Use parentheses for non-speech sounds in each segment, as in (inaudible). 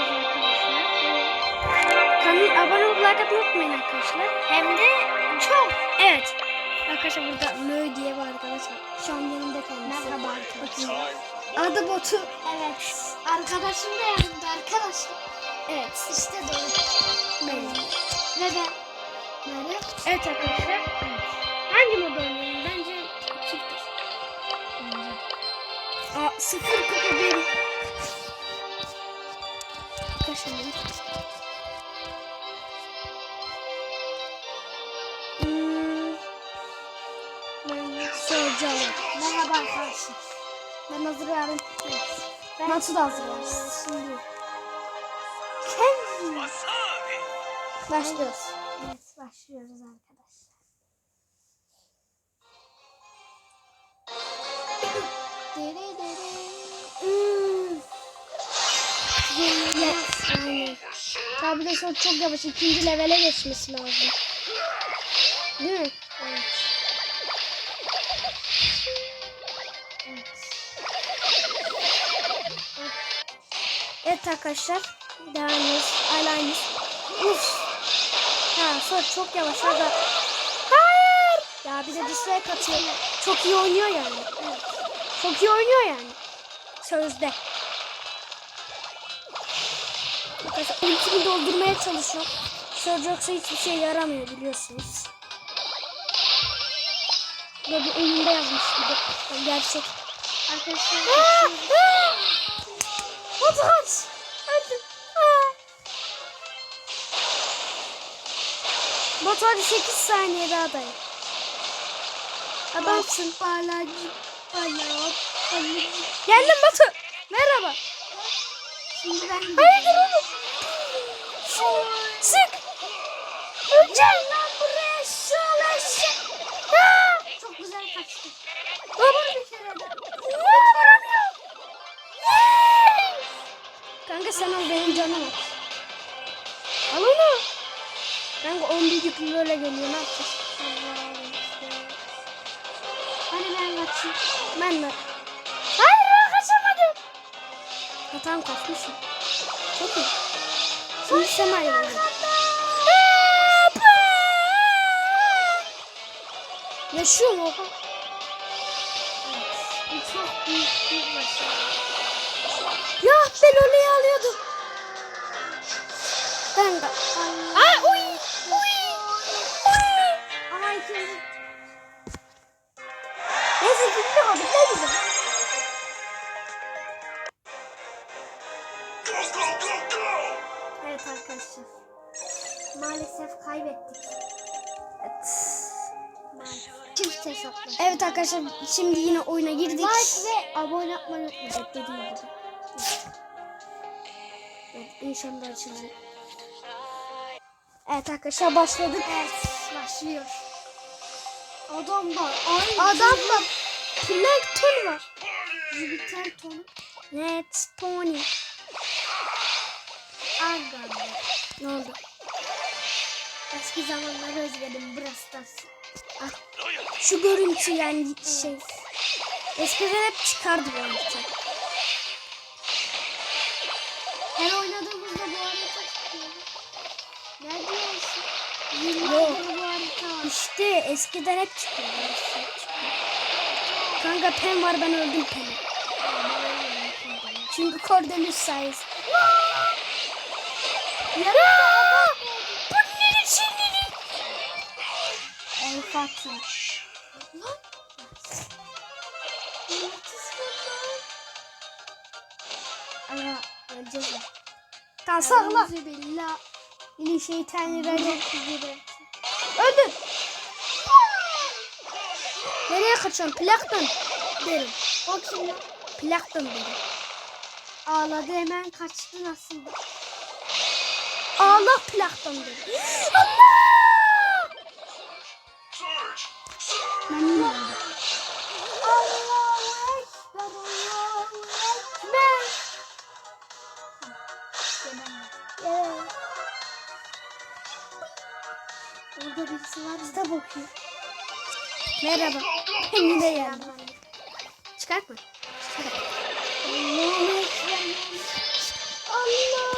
arkadaşlar. Kanal abone olup like atmayı unutmayın arkadaşlar. Hem de çok. Evet. Arkadaşlar burada Mö diye var arkadaşlar. Şu an yanımda kendisi. Merhaba arkadaşlar. Adı botu. Evet. Arkadaşım da yanımda arkadaşlar. Evet. İşte doğru. Benim. Neden? Nerede? Evet arkadaşlar. Hangi mod oynayalım? Bence çift. Aa, sıfır kupa bir. Soracağım. Merhaba arkadaşlar. Ben hazır. Ben Nasıl da hazır? Şimdi. Başlıyoruz. Evet başlıyoruz arkadaşlar. Dere dere. Tabi de çok yavaş. ikinci levele geçmesi lazım. Değil mi? Evet arkadaşlar. Devam ediyoruz. Eyeliner. Uf. Ha sonra çok yavaş. Orada. Hayır. Ya bir de dislike atıyor. Çok iyi oynuyor yani. Evet. Çok iyi oynuyor yani. Sözde. Arkadaşlar ultimi doldurmaya çalışıyor. Söz yoksa hiçbir şey yaramıyor biliyorsunuz. Böyle bir oyunda yazmış gibi. Gerçek. Arkadaşlar! Hadi kaç. Hadi. Hadi 8 saniye daha dayan. Adamsın. Balacı. Bala. Balacı. Geldim Batu. Merhaba. Şimdi ben Hayırdır oğlum? Sık. Öleceksin. lan buraya şöyle. Aa! Çok güzel kaçtı. Baba. Kanka sen al benim canım. Al onu. Kanka 11 yüklü öyle geliyor ne yapacağız? Hani ben kaçayım. Ben de. Hayır ben kaçamadım. Ha tamam kaçmışım. Çok iyi. Şimdi sen ayrıldın. Yaşıyor mu? Bu çok büyük bir başarı. Ya ben orayı alıyordum. Ben de. Ay uy Neyse gitti olduk ne güzel. Evet arkadaşlar. Maalesef kaybettik. Evet. Çift. Evet arkadaşlar şimdi yine oyuna girdik. Like ve abone olmayı unutmayın. Evet dediğim gibi. Evet inşallah açılacak. Evet arkadaşlar başladık. Evet başlıyor. Adamlar aynı. Adamla plankton var. Jüpiter. Evet Tony. Aga. Ne oldu? Eski zamanları özledim Brastas. Ah, şu görüntü yani şey. Eskiden hep çıkardı bu harita. Her oynadığımızda bu harita çıkıyor. Ne diyorsun? Yok. Yıllardır bu harita var. İşte eskiden hep çıkıyor. Kanka pen var ben öldüm peni. Çünkü Cordelius sayesinde. Bu ne şimdi? El Fatih. Lan! Aga öleceğiz ya. Tamam billah. İli şeytani racim. gibi. Nereye kaçıyorsun? Plakton derim. O kim? Plakton derim. Ağladı hemen kaçtı nasıl? Allah plakton derim. Allah! Ben öldüm. Allahu Ekber, Allahu Ekber. Evet. Orada birisi var. Kitap okuyor. Merhaba. Yine geldim. Çıkartma. Çıkartma. Allah.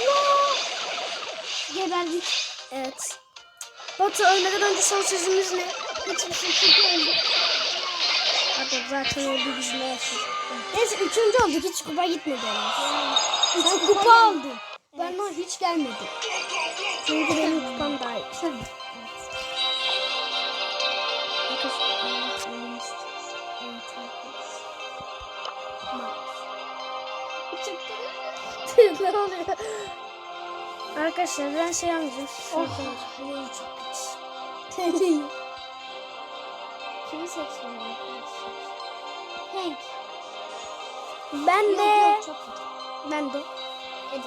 Allah. Geberdik. Evet. Batu ölmeden önce son sözümüz ne? Hiçbir şey çünkü öldü. Adam zaten öldü bizimle yaşıyor. Neyse üçüncü olduk hiç kupa gitmedi. Hiç ben kupa aldım. Evet. Ben hiç gelmedim. Çünkü benim kupam daha iyi. Sen mi? ne oluyor? Arkadaşlar ben şey almayacağım. Oh. Hayır çok kötü. Kimi seçiyorum arkadaşlar? Hank. Ben Yok de yok çok kötü. ben de Hadi.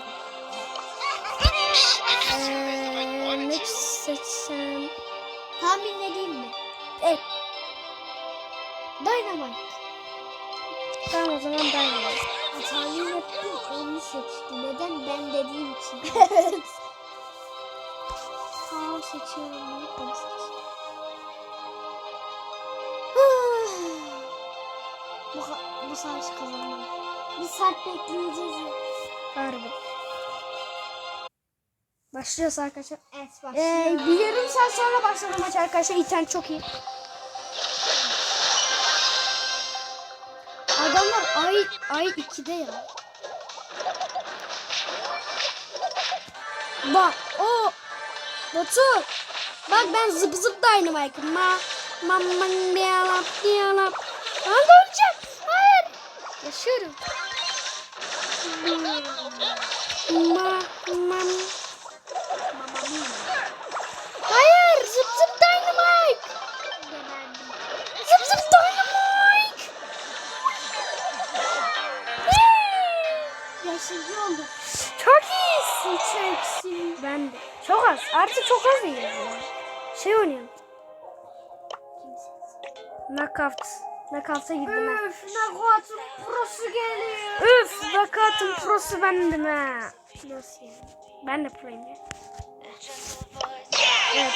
eee ne seçsem? Tahmin edeyim mi? Evet. Dynamite. Tamam o zaman de. Tahmin ettim onu seçti. Neden ben dediğim için. Evet. (laughs) Tamam seçiyorum. Ben seçiyorum. bu, bu savaşı kazanmalıyız. Bir saat bekleyeceğiz. Harbi. Başlıyoruz arkadaşlar. Evet Ee, başlıyor. bir yarım saat sonra başladı maç arkadaşlar. İnternet çok iyi. Adamlar ay ay 2'de ya. Bak o Batu. Bak ben zıp zıp dynamite. Ma ma ma diyalap diyalap. Ben de öleceğim. Hayır. Yaşıyorum. Ma ma Yaşıcı olduk. Çok iyisin çeksin. Ben de. Çok az. Artık çok az değiliz ya. Şey oynuyorum. Knockout. Knockout'a girdim ha. Üf Naguat'ın prosu geliyor. Üf knockout'un prosu bendim ha. Nasıl yani? Ben de proyum ya. Evet.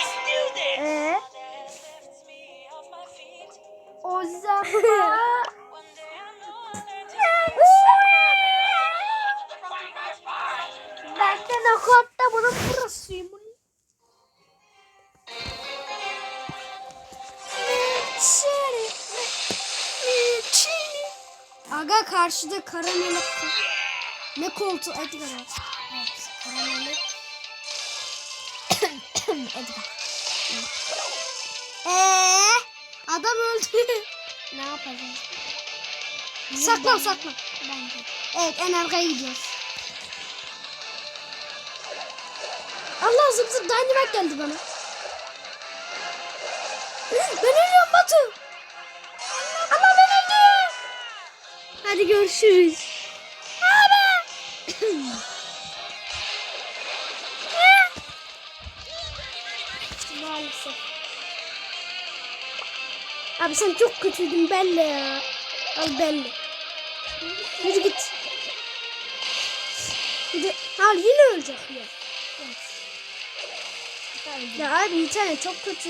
Ee? (laughs) O zaman Naguat'ta bunun prosuyum. Aga karşıda karamel ne koltuğu Edgar. Evet, karameli. (coughs) Edgar. Eee adam öldü. Ne yapacağız? saklan saklan. Bence. Evet en arkaya gidiyoruz. Allah zıp zıp dynamite geldi bana. Ben ölüyorum Batu. Ama ben öldüm. Hadi görüşürüz. Abi. Maalesef. Abi sen çok kötüydün belli ya. Al belli. Yürü git. Al yine ölecek ya. Evet. Ya abi internet çok kötü.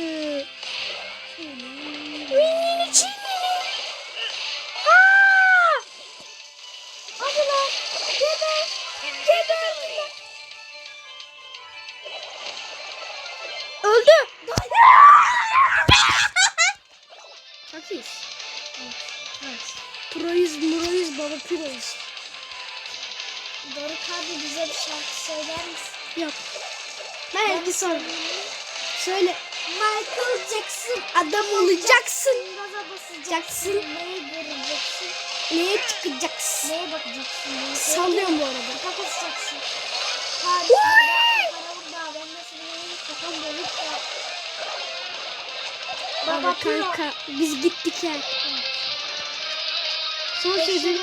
Winnie Çinli. Aa! Hadi lan. Geber. Geber. Öldü. Çok iyi. Evet. Proyuz, muroyuz, baba proyuz. Doruk abi bize bir şarkı söyler misin? Yok. Ben bir sonra. Söyle. Michael Jackson. Adam olacaksın. Gaza basacaksın. Neyi göreceksin? Neye çıkacaksın? Neye bakacaksın? Neye Sallıyorum bu arada. Ya. Baba kanka biz gittik ya. Son sözü.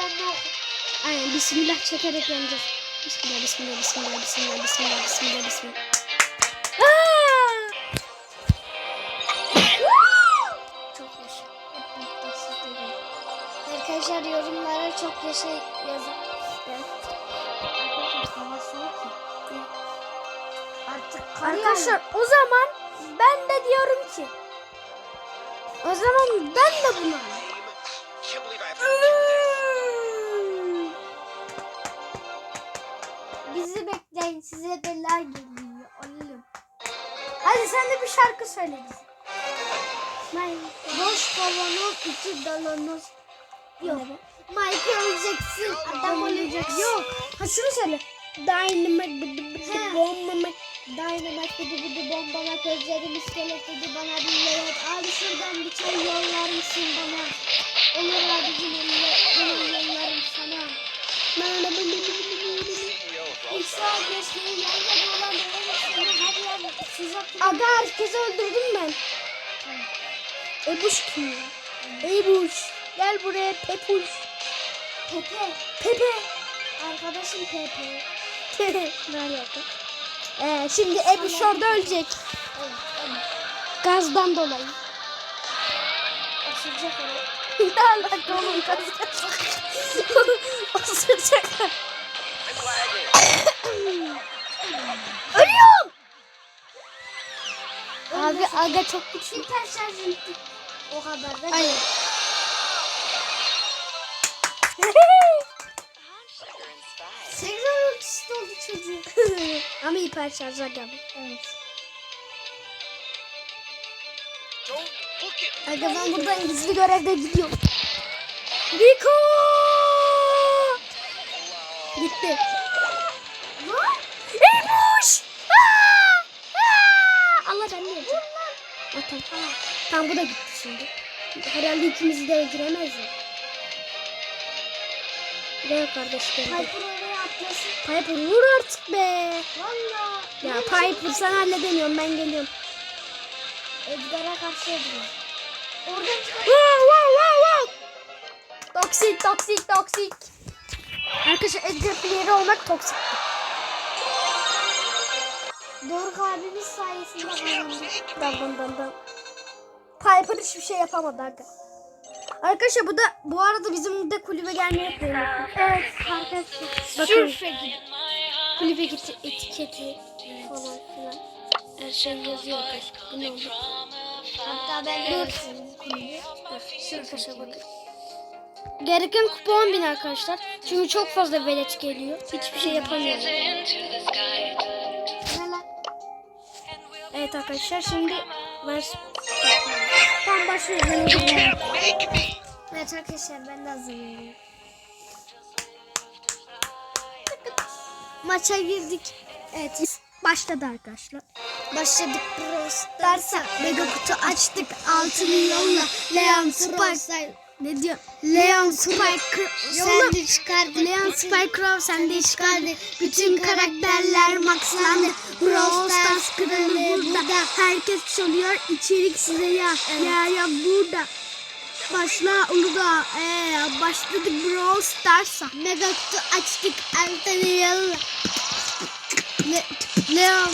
Aynen bismillah çekerek yanacağız. Bismillah bismillah bismillah bismillah bismillah bismillah bismillah. Arkadaşlar yorumlara çok yaşa yazın. Arkadaşlar o zaman ben de diyorum ki o zaman ben de bunu to Bizi bekleyin size bela geliyor. Alalım. Hadi sen de bir şarkı söyle bize. Ben boş kavanoz iki dalanos. Yok. Michael Jackson adam olacaksın. Yok. Ha şunu söyle. Dynamite bıdı bıdı He. bomba Dynamite bıdı bıdı bombana gözlerim iskelet dedi bana bir. Abi şuradan bir çay yollar mısın bana? Olur abicim benim yollarım sana. İsa geçtiği yerde dolan dolan her yer sıcak. Aga herkesi öldürdüm ben. Ebuş kim ya? Ebuş. Gel buraya Pepuş. Pepe. Pepe. Arkadaşım Pepe. (laughs) ne alaka? Ee, şimdi Ebuş orada ölecek. Evet, evet. Gazdan dolayı. Asılacak onu. (laughs) ne alaka oğlum gazdan? (laughs) Osuracak. I'm lagging. Ölüyor. Abi aga çok güçlü. Bir tane şarj ettik. O kadar da Ay. Seksen ultisi oldu çocuğu. (laughs) Ama hiper şarja geldi. Evet. Aga ben buradan gizli görevde gidiyorum. Rico! Gitti. Eymuş! Allah ben ne yapacağım? Tamam. Tamam bu da gitti şimdi. Herhalde ikimizi de öldüremez ya. Gel kardeş gel. Piper oraya atlasın. Piper vur artık be. Valla. Ya Piper sen halledemiyorum ben geliyorum. Edgar'a karşı ediyor. Oradan çıkar. Wow wow wow wow. Toksik toksik toksik. Arkadaşlar Edgar playeri olmak toksik. Doruk abimiz sayesinde kazandık. Dan dan dan dan. Piper hiçbir şey yapamadı aga. Arkadaşlar bu da bu arada bizim de kulübe gelmeyi yapıyor. Evet arkadaşlar. Bakın kulübe gitti etiketi falan filan. Her şey yazıyor arkadaşlar. Bu ne oldu? Hatta ben de kulübü. Arkadaşlar bakın. Gereken kupa 10 bin arkadaşlar. Çünkü çok fazla velet geliyor. Hiçbir şey lan? Evet arkadaşlar şimdi ver. Ben me. Evet arkadaşlar ben de hazırlanıyorum. Maça girdik. Evet başladı arkadaşlar. Başladık Bros derse mega kutu açtık altını yolla Leon Spike Ne diyor? Leon Spike sen de çıkardın Leon Spycrow sen de çıkardı. bütün karakterler maxlandı Brawl Stars kralı burada. Herkes çalıyor. İçerik size ya. Ya ya burada. Başla Uludağ. Ee, başladık Brawl Stars'a. Mega kutu açtık yolla Le Leon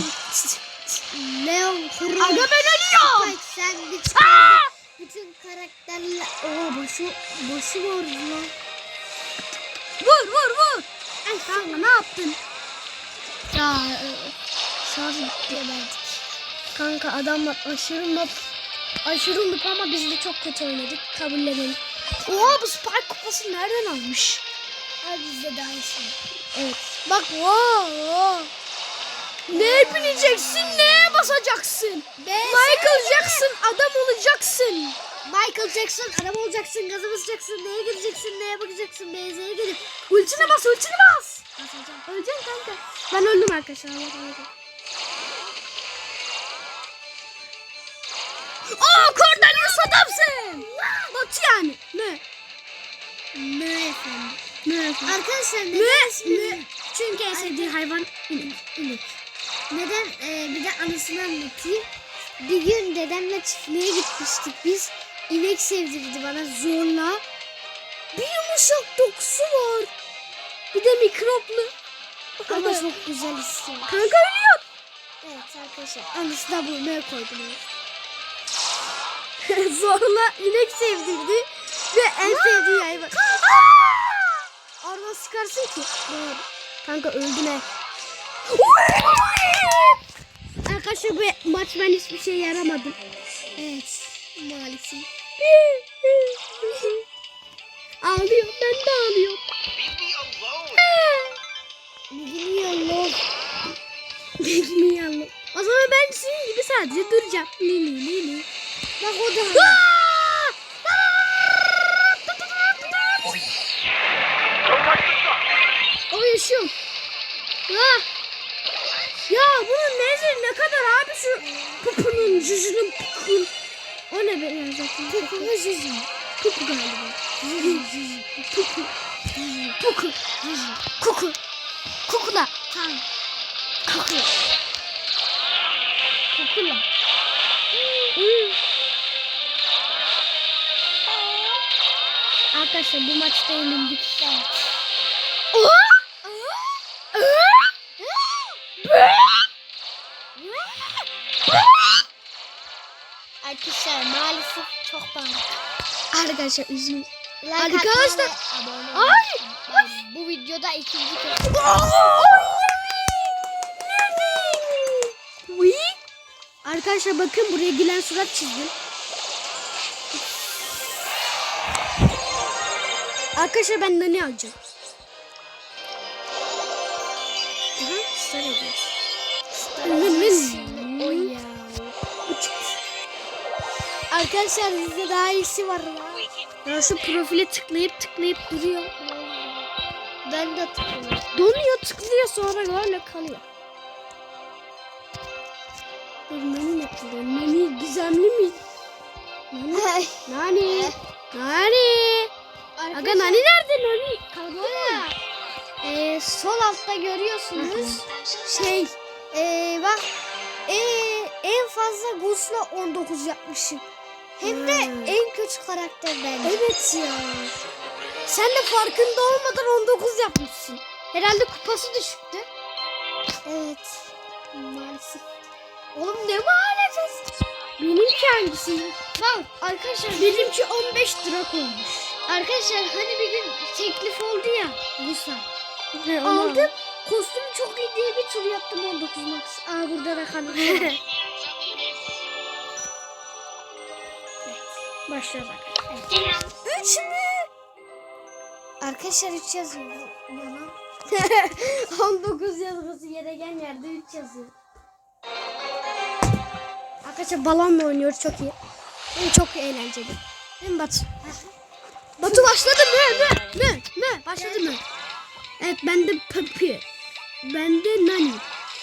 Leon Aga ben ölüyorum. Sen de çıkardın bütün karakterler Oo başı, başı var lan. Vur vur vur. Ay kanka ne yaptın? Ya e, şarj bitti verdik. Kanka adamlar aşırı noob. Aşırı noob ama biz de çok kötü oynadık. Kabullenelim. Oha bu Spike kupası nereden almış? Hadi bizde daha iyisi Evet. Bak wow. Neye bineceksin? Neye basacaksın? Michael Jackson adam olacaksın. Michael Jackson adam olacaksın, gaza basacaksın, neye gireceksin, neye bakacaksın, benzeye gelip Ultine bas, ultine bas. basacağım. Öleceksin kanka. Ben öldüm arkadaşlar. Allah olsun. Aa Cordelius adamsın. Bot yani. Ne? Ne efendim? Ne efendim? Arkadaşlar Ne? neden ismini, Ne? Çünkü en sevdiği hayvan inek. inek. neden e, bir de anısını anlatayım. Bir gün dedemle çiftliğe gitmiştik biz. İnek sevdirdi bana zorla. Bir yumuşak dokusu var. Bir de mikroplu. Ama çok (laughs) güzel istiyor. Kanka ölüyor. Evet arkadaşlar anısına bulmaya koydum. (laughs) Zorla inek sevdirdi. Ve en sevdiği hayvan. Orada sıkarsın ki. Doğru. Kanka öldü ne? Arkadaşlar bu maç ben hiçbir şey yaramadım. Evet maalesef. Ağlıyor. Ben de ağlıyorum. Leave me alone. Bilmiyorum. Bilmiyorum. O zaman ben senin gibi sadece öleceğim. Li li li li. Bak o da. O yaşıyorum. Ah. Ya bunun nezi ne kadar abi şu pupunun cücünün pupun. O ne be ya zaten? Pupunu cücü. Pupu galiba. Pupu. Puku. Kuku. Kukula. Tamam. Kuku. Kukula. Hmm. Arkadaşlar bu maçta yenildik. Oha! Arkadaşlar üzgün. Like Arkadaşlar- Ay! unutmayın. Bu videoda ikinci kez. Arkadaşlar bakın buraya gülen surat çizdim. Arkadaşlar ben de ne alacağım? Aha, star ediyoruz. Ya. Arkadaşlar bizde daha iyisi var ya. Ya şu profile tıklayıp tıklayıp duruyor. Ben de tıklıyorum. Donuyor tıklıyor sonra öyle kalıyor. Bir nani yapılıyor. Nani gizemli mi? Nani? Nani? Nani? Aga nani nerede nani? Buraya e, sol altta görüyorsunuz. şey e, bak e, en fazla Gus'la 19 yapmışım. Hem de en kötü karakter bence. Evet ya. Sen de farkında olmadan 19 yapmışsın. Herhalde kupası düşüktü. Evet. Maalesef. Oğlum ne maalesef. Benimki hangisi? Bak arkadaşlar Benimki 15 drak olmuş. arkadaşlar hani bir gün teklif oldu ya Gus'a. Aldım. Kostüm çok iyi diye bir tur yaptım 19 max. Aa burada da (laughs) Başlıyoruz Üç mü? Arkadaşlar 3 yazıyor. (laughs) Yalan. 19 yazması gereken yerde 3 yazıyor. Arkadaşlar balonla oynuyoruz çok iyi. Hem çok eğlenceli. Değil mi Batu? Batu başladı mı? Mı? Mı? Mı? Başladı mı? Evet bende Pepe. Bende Nani.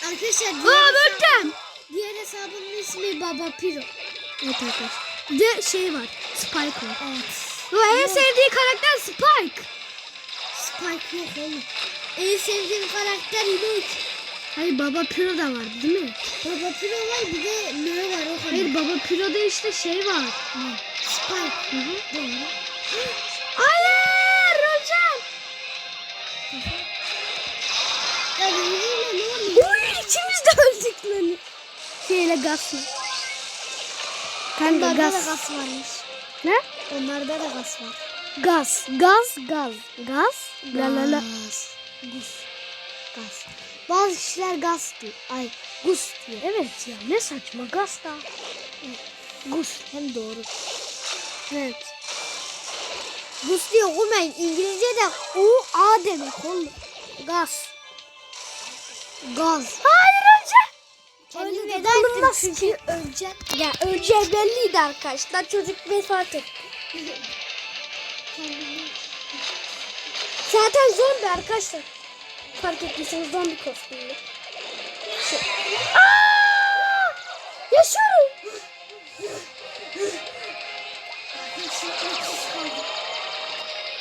Arkadaşlar Aa diğer, böldüm. diğer hesabımın ismi Baba Piro. Evet arkadaşlar. De şey var. Spike var. Evet. Bu en sevdiği karakter Spike. Spike yok oğlum. En sevdiğim karakter Inuk. Hayır Baba Piro da var değil mi? Baba Piro var bir de ne var o kadar. Hayır Baba Piro'da işte şey var. Spike. Hı hı. Doğru. Hayır hocam. Ya ne oluyor? Uy ikimiz de öldük lan. Şeyle gazla. Kanka Onlarda da gaz. gaz varmış. Ne? Onlarda da gaz var. Gaz. Gaz. Gaz. Gaz. La la la. Gaz. Gaz. Bazı kişiler gaz diyor. Ay gus diyor. Evet ya ne saçma gaz da. Gus hem doğru. Evet. Gus diye okumayın. İngilizce'de U A demek oğlum. Gaz. Gaz. Hocam. Kendini Öyle veda ettim çünkü öleceğim. Ya önce belliydi arkadaşlar. Çocuk vefat etti. Zaten zombi arkadaşlar. Fark ettiyseniz zombi kostümlü. Şu. Aa! Yaşıyorum.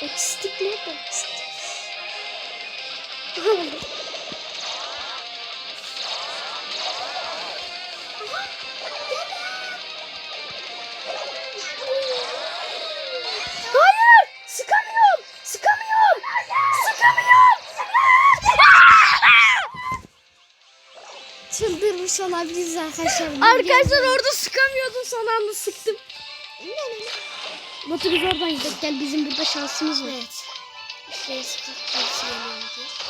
Otistik ne? Otistik. Çıldırmış olabiliriz arkadaşlar. Arkadaşlar orada sıkamıyordum son anda sıktım. Batu biz oradan gidelim. Gel bizim burada şansımız var. Evet. Diye.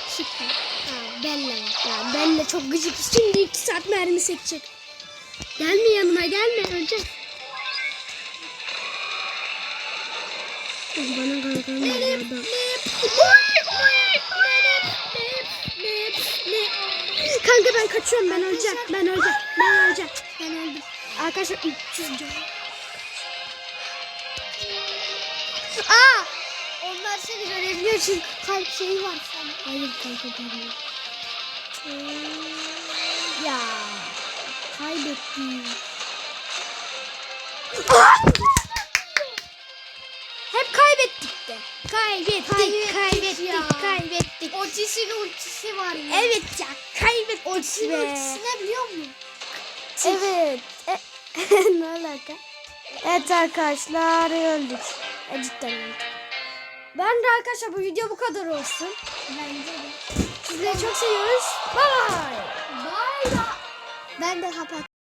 Sıktım. Ha, Bella var. Ya de çok gıcık. Şimdi iki saat mermi sekecek. Gelme yanıma gelme önce. Bana kalkan adam. Kanka ben kaçıyorum ben öleceğim. Ben öleceğim. Ben öleceğim. Ben öldüm. Arkadaşlar 300 can. Aa! Onlar seni görebiliyor çünkü kalp şeyi var sana. Hayır kalp görüyor. Ya kaybettim. Hep kaybettik de. Kaybettik, Kaybettik kaybettik, kaybettik. Otis'in ultisi var ya. Evet ya, kaybettik Otis'in be. ultisi ne biliyor musun? Evet. E, (laughs) ne alaka? Evet arkadaşlar öldük. E, cidden öldük. Ben de arkadaşlar bu video bu kadar olsun. Bence de. Sizleri çok seviyoruz. Bye bye. Bay bay. Ben de kapat.